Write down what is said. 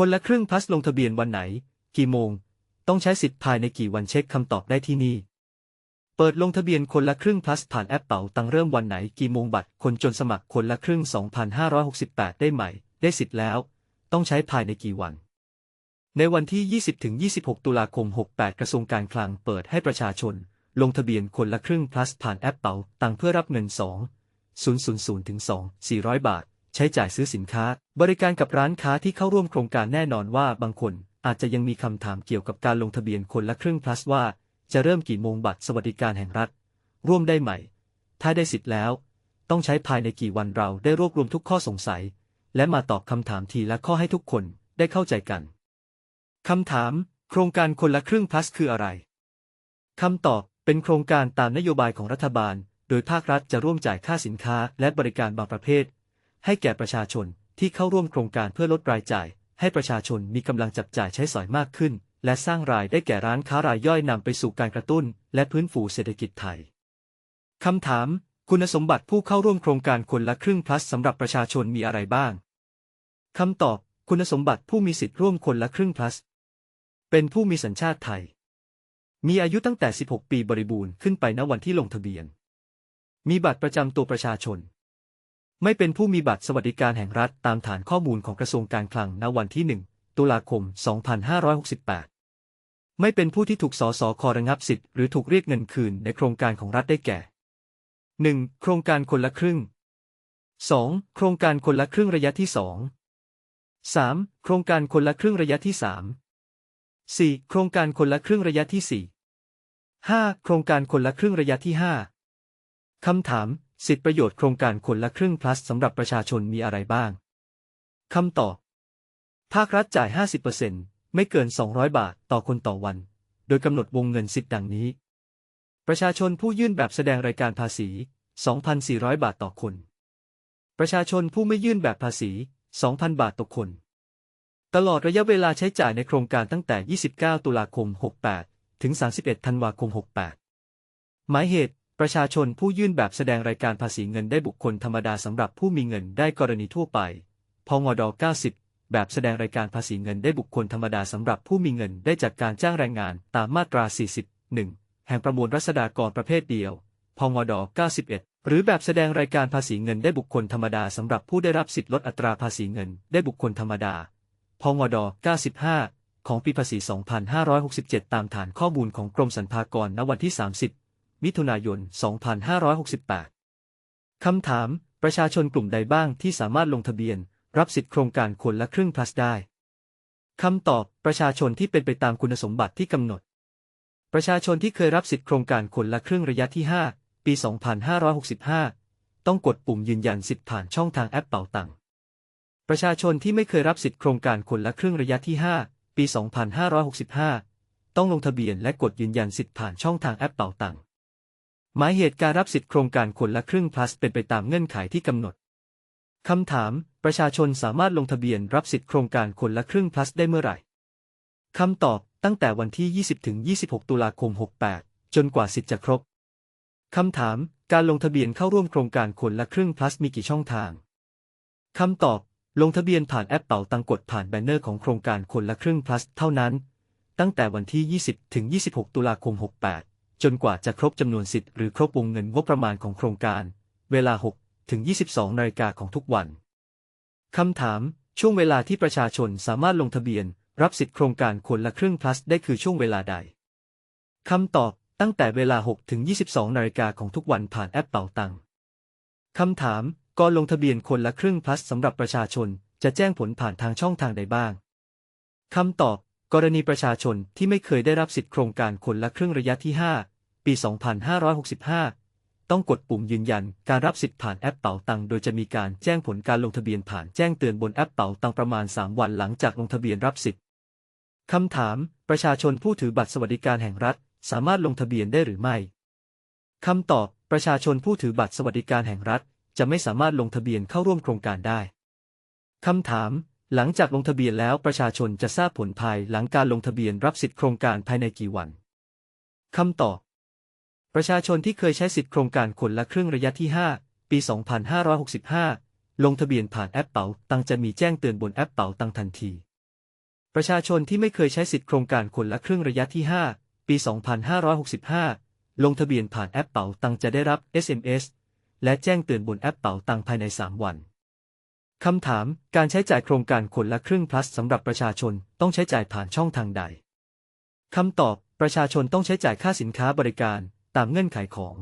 คนละครึ่ง plus ลงทะเบียนวันไหน กี่โมง ต้องใช้สิทธิ์ภายในกี่วันเช็คคำตอบได้ที่นี่ เปิดลงทะเบียนคนละครึ่ง plus ผ่านแอปเป๋าตังเริ่มวันไหนกี่โมงบัตรคนจนสมัครคนละครึ่ง 2,568 ได้ใหม่ ได้สิทธิ์แล้ว ต้องใช้ภายในกี่วัน ในวันที่ 20-26 ตุลาคม 68 กระทรวงการคลังเปิดให้ประชาชน ลงทะเบียนคนละครึ่ง plus ผ่านแอปเป๋าตังเพื่อรับเงิน 2 000ถึง2 400 บาท ใช้จ่ายซื้อสินค้า บริการกับร้านค้าที่เข้าร่วมโครงการแน่นอนว่าบางคนอาจจะยังมีคำถามเกี่ยวกับการลงทะเบียนคนละครึ่ง plus ว่า จะเริ่มกี่โมงบัตรสวัสดิการแห่งรัฐ ร่วมได้ไหมถ้าได้สิทธิ์แล้ว ต้องใช้ภายในกี่วันเราได้รวบรวมทุกข้อสงสัย และมาตอบคำถามทีละข้อให้ทุกคนได้เข้าใจกันคำถาม โครงการคนละครึ่ง plus คืออะไรคำตอบเป็นโครงการตามนโยบายของรัฐบาล โดยภาครัฐจะร่วมจ่ายค่าสินค้าและบริการบางประเภท ให้แก่ประชาชนที่เข้าร่วมโครงการเพื่อลดรายจ่าย ให้ประชาชนมีกำลังจับจ่ายใช้สอยมากขึ้น และสร้างรายได้แก่ร้านค้ารายย่อยนำไปสู่การกระตุ้น และพื้นฟูเศรษฐกิจไทยคำถาม คุณสมบัติผู้เข้าร่วมโครงการคนละครึ่ง plus สำหรับประชาชนมีอะไรบ้างคำตอบ คุณสมบัติผู้มีสิทธิ์ร่วมคนละครึ่ง plus เป็นผู้มีสัญชาติไทย มีอายุตั้งแต่ 16 ปีบริบูรณ์ขึ้นไปณวันที่ลงทะเบียน มีบัตรประจำตัวประชาชน ไม่เป็นผู้มีบัตรสวัสดิการแห่งรัฐตามฐานข้อมูลของกระทรวงการคลังณวันที่ 1 ตุลาคม 2568 ไม่เป็นผู้ที่ถูกสสคระงับสิทธิ์หรือถูกเรียกเงินคืนในโครงการของรัฐได้แก่ 1. โครงการคนละครึ่ง 2. โครงการคนละครึ่งระยะที่ 2 3. โครงการคนละครึ่งระยะที่ 3 4. โครงการคนละครึ่งระยะที่ 4 5. โครงการคนละครึ่งระยะที่ 5 คำถาม สิทธิประโยชน์โครงการคนละครึ่ง plus สำหรับประชาชนมีอะไรบ้าง คำตอบ ภาครัฐจ่าย 50%ไม่เกิน 200 บาทต่อคนต่อวัน โดยกำหนดวงเงินสิทธิ์ดังนี้ ประชาชนผู้ยื่นแบบแสดงรายการภาษี 2,400 บาทต่อคน ประชาชนผู้ไม่ยื่นแบบภาษี 2,000 บาทต่อคน ตลอดระยะเวลาใช้จ่ายในโครงการตั้งแต่ 29 ตุลาคม 68 ถึง 31 ธันวาคม 68 หมายเหตุ ประชาชนผู้ยื่นแบบแสดงรายการภาษีเงินได้บุคคลธรรมดาสำหรับผู้มีเงินได้กรณีทั่วไป พงด90 แบบแสดงรายการภาษีเงินได้บุคคลธรรมดาสำหรับผู้มีเงินได้จากการจ้างแรงงานตามมาตรา 41 แห่งประมวลรัษฎากรประเภทเดียว พงด91 หรือแบบแสดงรายการภาษีเงินได้บุคคลธรรมดาสำหรับผู้ได้รับสิทธิลดอัตราภาษีเงินได้บุคคลธรรมดา พงด95 ของปีภาษี 2567 ตามฐานข้อมูลของกรมสรรพากรณวันที่ 30 มิถุนายน 2568 คำถาม ประชาชนกลุ่มใดบ้างที่สามารถลงทะเบียน รับสิทธิโครงการคนละครึ่ง plus ได้ คำตอบ ประชาชนที่เป็นไปตามคุณสมบัติที่กำหนด ประชาชนที่เคยรับสิทธิโครงการคนละครึ่งระยะที่ 5 ปี 2565 ต้องกดปุ่มยืนยันสิทธิผ่านช่องทางแอปเป๋าตังค์ประชาชนที่ไม่เคยรับสิทธิโครงการคนละครึ่งระยะที่ 5 ปี 2565 ต้องลงทะเบียนและกดยืนยันสิทธิผ่านช่องทางแอปเป๋าตังค์ หมายเหตุการรับสิทธิโครงการคนละครึ่ง plus เป็นไปตามเงื่อนไขที่กำหนด คำถาม ประชาชนสามารถลงทะเบียนรับสิทธิโครงการคนละครึ่ง plus ได้เมื่อไหร่ คำตอบ ตั้งแต่วันที่ 20ถึง26 ตุลาคม 68 จนกว่าสิทธิ์จะครบ คำถาม การลงทะเบียนเข้าร่วมโครงการคนละครึ่ง plus มีกี่ช่องทาง คำตอบ ลงทะเบียนผ่านแอปเป๋าตังกดผ่านแบนเนอร์ของโครงการคนละครึ่ง plus เท่านั้น ตั้งแต่วันที่ 20ถึง26 ตุลาคม 68 จนกว่าจะครบจำนวนสิทธิ์หรือครบวงเงินงบประมาณของโครงการ เวลา 6 ถึง 22 นาฬิกาของทุกวัน คำถาม ช่วงเวลาที่ประชาชนสามารถลงทะเบียน รับสิทธิโครงการคนละครึ่ง plus ได้คือช่วงเวลาใด คำตอบ ตั้งแต่เวลา 6 ถึง 22 นาฬิกาของทุกวันผ่านแอปเป๋าตังคำถาม ก่อนลงทะเบียนคนละครึ่ง plus สำหรับประชาชนจะแจ้งผลผ่านทางช่องทางใดบ้าง คำตอบ กรณีประชาชนที่ไม่เคยได้รับสิทธิโครงการคนละครึ่งระยะที่ 5 ปี 2565 ต้องกดปุ่มยืนยันการรับสิทธิ์ผ่านแอปเป๋าตังโดยจะมีการแจ้งผลการลงทะเบียนผ่านแจ้งเตือนบนแอปเป๋าตังประมาณ 3 วันหลังจากลงทะเบียนรับสิทธิ์คำถาม ประชาชนผู้ถือบัตรสวัสดิการแห่งรัฐ สามารถลงทะเบียนได้หรือไม่คำตอบ ประชาชนผู้ถือบัตรสวัสดิการแห่งรัฐ จะไม่สามารถลงทะเบียนเข้าร่วมโครงการได้คำถาม หลังจากลงทะเบียนแล้วประชาชนจะทราบผลภายหลังการลงทะเบียนรับสิทธิโครงการภายในกี่วันคำตอบ ประชาชนที่เคยใช้สิทธิโครงการคนละครึ่งระยะที่ 5 ปี 2565 ลงทะเบียนผ่านแอปเป๋าตังจะมีแจ้งเตือนบนแอปเป๋าตังทันที ประชาชนที่ไม่เคยใช้สิทธิโครงการคนละครึ่งระยะที่ 5 ปี 2565 ลงทะเบียนผ่านแอปเป๋าตังจะได้รับ SMS และแจ้งเตือนบนแอปเป๋าตังภายใน 3 วัน คำถาม การใช้จ่ายโครงการคนละครึ่ง plus สำหรับประชาชนต้องใช้จ่ายผ่านช่องทางใด คำตอบ ประชาชนต้องใช้จ่ายค่าสินค้าบริการ ตามเงื่อนไขของ